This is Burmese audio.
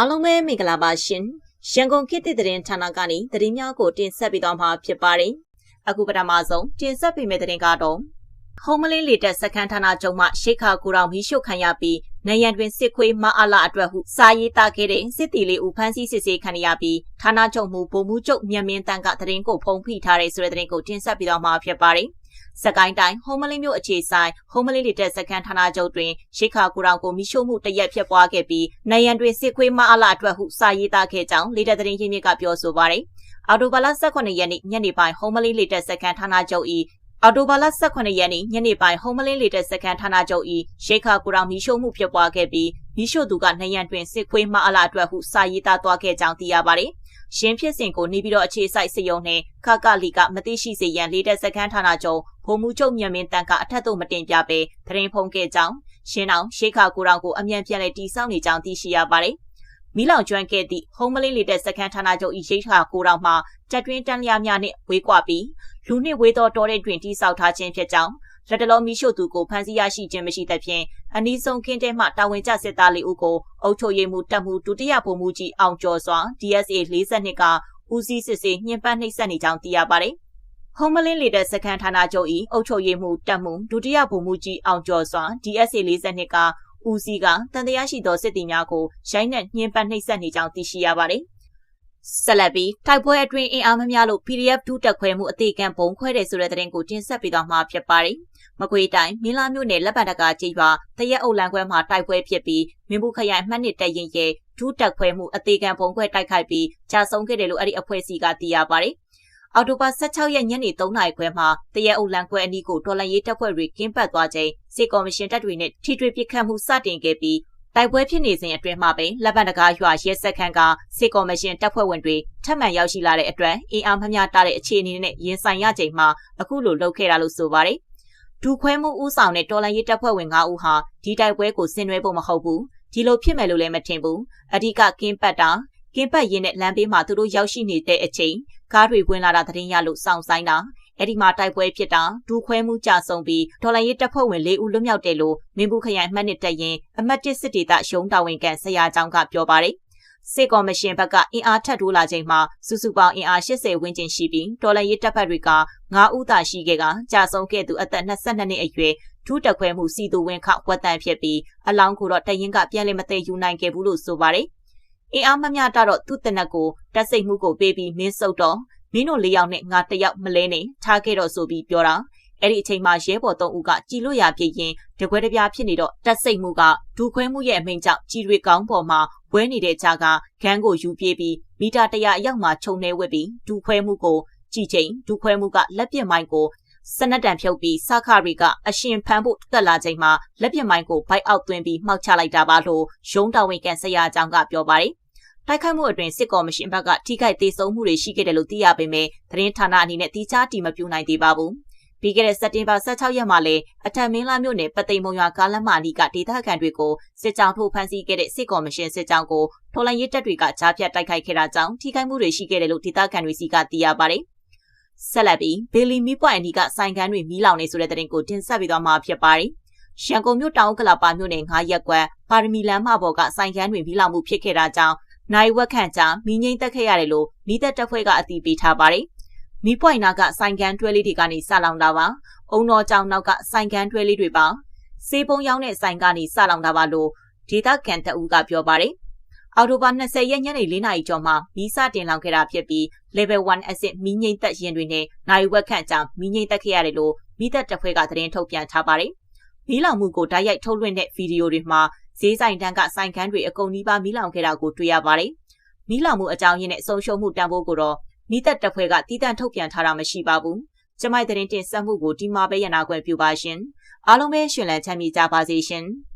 အားလုံးပဲမင်္ဂလာပါရှင်ရန်ကုန်ခေတ်သစ်သတင်းဌာနကနေသတင်းများကိုတင်ဆက်ပေးသွားမှာဖြစ်ပါတယ်အခုပထမဆုံးတင်ဆက်ပေးမယ့်သတင်းကတော့ဟုံးမလင်းလေတက်စခန်းဌာနချုပ်မှရှိခါကူတော်မီးရှို့ခံရပြီးနေရန်တွင်စစ်ခွေးမအားလာအတွက်ဟုစာရေးသားခဲ့တဲ့စစ်တီလေးဦးဖမ်းဆီးစစ်ဆေးခံရပြီးဌာနချုပ်မှုဗိုလ်မှူးချုပ်မြတ်မင်းတန်းကသတင်းကိုဖုံးဖိထားတဲ့ဆိုတဲ့သတင်းကိုတင်ဆက်ပေးသွားမှာဖြစ်ပါတယ် စကိုင်းတိုင်းဟုံးမလင်းမြို့အခြေဆိုင်ဟုံးမလင်းလေတက်စခန်းဌာနချုပ်တွင်ရှိခါကူတော်ကိုမိရှို့မှုတရက်ဖြစ်ပွားခဲ့ပြီးနိုင်ရန်တွင်စစ်ခွေးမအားလာအတွက်ဟုစာရေးသားခဲ့ကြောင်းလေတက်သတင်းရင်းမြစ်ကပြောဆိုပါတယ်။အော်တိုဘာလ18ရက်နေ့ညနေပိုင်းဟုံးမလင်းလေတက်စခန်းဌာနချုပ်၏အော်တိုဘာလ18ရက်နေ့ညနေပိုင်းဟုံးမလင်းလေတက်စခန်းဌာနချုပ်၏ရှိခါကူတော်မိရှို့မှုဖြစ်ပွားခဲ့ပြီးမိရှို့သူကနိုင်ရန်တွင်စစ်ခွေးမအားလာအတွက်ဟုစာရေးသားသွားခဲ့ကြောင်းသိရပါတယ်။ ရှင်းဖြစ်စဉ်ကိုနေပြီးတော့အခြေစိုက်စယုံနဲ့ခကလီကမသိရှိစေရန်လေးတဲ့စခန်းဌာနချုပ်ဗိုလ်မှူးချုပ်မြန်မင်းတန်ကအထက်သို့မတင်ပြဘဲသတင်းဖုံးခဲ့ကြောင်းရှင်းအောင်ရှေးခါကိုတောင်ကိုအမြန်ပြန်လဲတီဆောက်နေကြောင်းသိရှိရပါတယ်။မီလောင်ကျွမ်းခဲ့သည့်ဟုံးမလေးလေးတဲ့စခန်းဌာနချုပ်ဤရိတ်ခါကိုတောင်မှတက်တွင်းတန်းလျားများနှင့်ဝေးကွာပြီးလူနှင့်ဝေးသောတောတဲ့တွင်တိဆောက်ထားခြင်းဖြစ်ကြောင်း လက်တလုံးမီရှို့သူကိုဖမ်းဆီးရရှိခြင်းမရှိသဖြင့်အနီးဆုံးခင်းတဲမှတာဝန်ကျစစ်သားလေးဦးကိုအုပ်ချုပ်ရေးမှူးတပ်မှုဒုတိယဗိုလ်မှူးကြီးအောင်ကျော်စွာ DSA 42ကဦးစီးစစ်ဆေးညှဉ်းပန်းနှိပ်စက်နေကြောင်းသိရပါတယ်။ဟုံးမလင်းလေတဲ့စခန်းဌာနချုပ်၏အုပ်ချုပ်ရေးမှူးတပ်မှုဒုတိယဗိုလ်မှူးကြီးအောင်ကျော်စွာ DSA 42ကဦးစီးကတန်တရားရှိသောစစ်တီများကိုရိုင်းနဲ့ညှဉ်းပန်းနှိပ်စက်နေကြောင်းသိရှိရပါတယ်။ ဆက်လက်ပြီးတိုက်ပွဲအတွင်းအင်အားမများလို့ PDF ဒုတက်ခွဲမှုအသေးကံပုံခွဲတယ်ဆိုတဲ့သတင်းကိုတင်ဆက်ပေးသွားမှာဖြစ်ပါတယ်။မကွေတိုင်းမင်းလာမြို့နယ်လက်ပံတကာကြီးရွာတရက်အုပ်လန်ခွဲမှာတိုက်ပွဲဖြစ်ပြီးမင်းဘူးခရိုင်မှတ်နှစ်တရင်ရဲ့ဒုတက်ခွဲမှုအသေးကံပုံခွဲတိုက်ခိုက်ပြီးကြာဆုံးခဲ့တယ်လို့အဲ့ဒီအဖွဲ့အစည်းကသိရပါတယ်။အော်တိုဘာ16ရက်ညနေ3နာရီခွဲမှာတရက်အုပ်လန်ခွဲအနီးကိုတော်လန်ရေးတပ်ဖွဲ့တွေကင်းပတ်သွားချိန်စစ်ကော်မရှင်တပ်တွေနဲ့ထိတွေ့ပစ်ခတ်မှုစတင်ခဲ့ပြီး တိုက်ပွဲဖြစ်နေစဉ်အတွင်းမှာပင်လက်ပံတကားရွာရဲစက်ခန်းကစစ်ကော်မရှင်တပ်ဖွဲ့ဝင်တွေထပ်မံရောက်ရှိလာတဲ့အတွက်အင်အားမမျှတာတဲ့အခြေအနေနဲ့ရင်ဆိုင်ရချိန်မှာအခုလိုလှုပ်ခဲ့တာလို့ဆိုပါတယ်။ဒူခွဲမှုဦးဆောင်တဲ့တော်လန်ရေးတပ်ဖွဲ့ဝင်9ဦးဟာဒီတိုက်ပွဲကိုဆင်နွှဲဖို့မဟုတ်ဘူး။ဒီလိုဖြစ်မယ်လို့လည်းမထင်ဘူး။အဓိကကင်းပတ်တာကင်းပတ်ရင်းနဲ့လမ်းဘေးမှာသူတို့ရောက်ရှိနေတဲ့အချိန်ကားတွေဝင်လာတာသတင်းရလို့စောင့်ဆိုင်တာ အဲ့ဒီမှာတိုက်ပွဲဖြစ်တာဒူခွဲမှုကြဆုံးပြီးဒေါ်လာရေးတပ်ဖွဲ့ဝင်၄ဦးလွတ်မြောက်တယ်လို့မင်းဘူးခရိုင်မှတ်နှစ်တက်ရင်အမတ်တစ်စစ်ဒေသရှုံးတာဝန်ခံဆရာကျောင်းကပြောပါတယ်စစ်ကော်မရှင်ဘက်ကအင်အားထပ်ထိုးလာချိန်မှာစုစုပေါင်းအင်အား80ဝန်းကျင်ရှိပြီးဒေါ်လာရေးတပ်ဖက်တွေက9ဦးသာရှိခဲ့ကကြာဆုံးခဲ့သူအသက်22နှစ်အရွယ်ဒုတက်ခွဲမှုစီသူဝင်းခဝတ်တန်ဖြစ်ပြီးအလောင်းကိုတော့တရင်ကပြန်လည်မသိယူနိုင်ခဲ့ဘူးလို့ဆိုပါတယ်အင်အားမမျှတော့သူ့တနက်ကိုတက်စိတ်မှုကိုပေးပြီးမင်းစုပ်တော့ မင်းတို့၄ယောက်နဲ့ငါတယောက်မလဲနဲ့ထားခဲ့တော့ဆိုပြီးပြောတာအဲ့ဒီအချိန်မှာရဲဘော်၃ဦးကကြည်လွတ်ရပြည့်ရင်တကွဲတပြားဖြစ်နေတော့တက်စိတ်မှုကဒူခွဲမှုရဲ့အမိန့်ကြောင့်ကြည်တွေကောင်းပေါ်မှာဝဲနေတဲ့ကြားကခန်းကိုယူပြေးပြီးမီတာတရာအရောက်မှာခြုံနေဝက်ပြီးဒူခွဲမှုကိုကြည်ချိန်ဒူခွဲမှုကလက်ပြမိုင်းကိုစနက်တံဖြုတ်ပြီးစခရီကအရှင်ဖမ်းဖို့တက်လာချိန်မှာလက်ပြမိုင်းကိုဘိုက်အောက်သွင်းပြီးမှောက်ချလိုက်တာပါလို့ရုံးတော်ဝင်ကန်ဆရာအကြောင်းကပြောပါတယ် တိုက်ခိုက်မှုအတွင်းစစ်ကော်မရှင်ဘက်ကထိခိုက်သေးဆုံးမှုတွေရှိခဲ့တယ်လို့သိရပေမဲ့သတင်းဌာနအနေနဲ့တိကျတီမပြူနိုင်သေးပါဘူး။ပြီးခဲ့တဲ့စက်တင်ဘာ16ရက်မှာလည်းအထက်မင်းလာမြို့နယ်ပသိမ်မုံရွာကားလမ်းမအနီးကဒေသခံတွေကိုစစ်ကြောင်းထိုးဖမ်းဆီးခဲ့တဲ့စစ်ကော်မရှင်စစ်ကြောင်းကိုထော်လိုင်းရဲတပ်တွေကကြားဖြတ်တိုက်ခိုက်ခဲ့တာကြောင့်ထိခိုက်မှုတွေရှိခဲ့တယ်လို့ဒေသခံတွေစီကသိရပါတယ်။ဆက်လက်ပြီးဘေလီမီပွိုင်အနီးကဆိုင်ကန်းတွေမီးလောင်နေဆိုတဲ့သတင်းကိုတင်ဆက်ပေးသွားမှာဖြစ်ပါတယ်။ရန်ကုန်မြို့တောင်ကလာပါမြို့နယ်9ရက်ကွက်ပါရမီလမ်းမပေါ်ကဆိုင်ကန်းတွေမီးလောင်မှုဖြစ်ခဲ့တာကြောင့် နိုင်ဝက်ခန့်ကြာမိငိမ့်တက်ခဲ့ရတယ်လို့မိသက်တပ်ဖွဲ့ကအတည်ပြုထားပါတယ်။မိပွိုင်နာကဆိုင်ကန်တွဲလေးတွေကနေစလောင်တာပါ။အုံတော်ကြောင်နောက်ကဆိုင်ကန်တွဲလေးတွေပါ။စေးပုံရောင်းတဲ့ဆိုင်ကနေစလောင်တာပါလို့ဒေသခံတအူးကပြောပါတယ်။အော်တိုဘာ20ရက်ညနေ4နာရီကျော်မှာမီးစတင်လောင်ခဲ့တာဖြစ်ပြီး level 1အဆင့်မီးငိမ့်သက်ရင်တွေနဲ့နိုင်ဝက်ခန့်ကြာမီးငိမ့်တက်ခဲ့ရတယ်လို့မိသက်တပ်ဖွဲ့ကသတင်းထုတ်ပြန်ထားပါတယ်။မီးလောင်မှုကိုတိုက်ရိုက်ထုတ်လွှင့်တဲ့ဗီဒီယိုတွေမှာ ဈေးဆိုင်တန်းကဆိုင်ခန်းတွေအကုန်နီးပါးမီးလောင်ခဲ့တာကိုတွေ့ရပါတယ်။မီးလောင်မှုအကြောင်းရင်းနဲ့ဆုံးရှုံးမှုတန်ဖိုးကိုတော့မိသက်တပ်ဖွဲ့ကတည်တံ့ထုတ်ပြန်ထားတာမရှိပါဘူး။ကျမိုက်တဲ့တင်ဆက်မှုကိုဒီမှာပဲရနာခွင့်ပြုပါရှင်။အားလုံးပဲရှင်လန်းချမ်းမြေကြပါစေရှင်။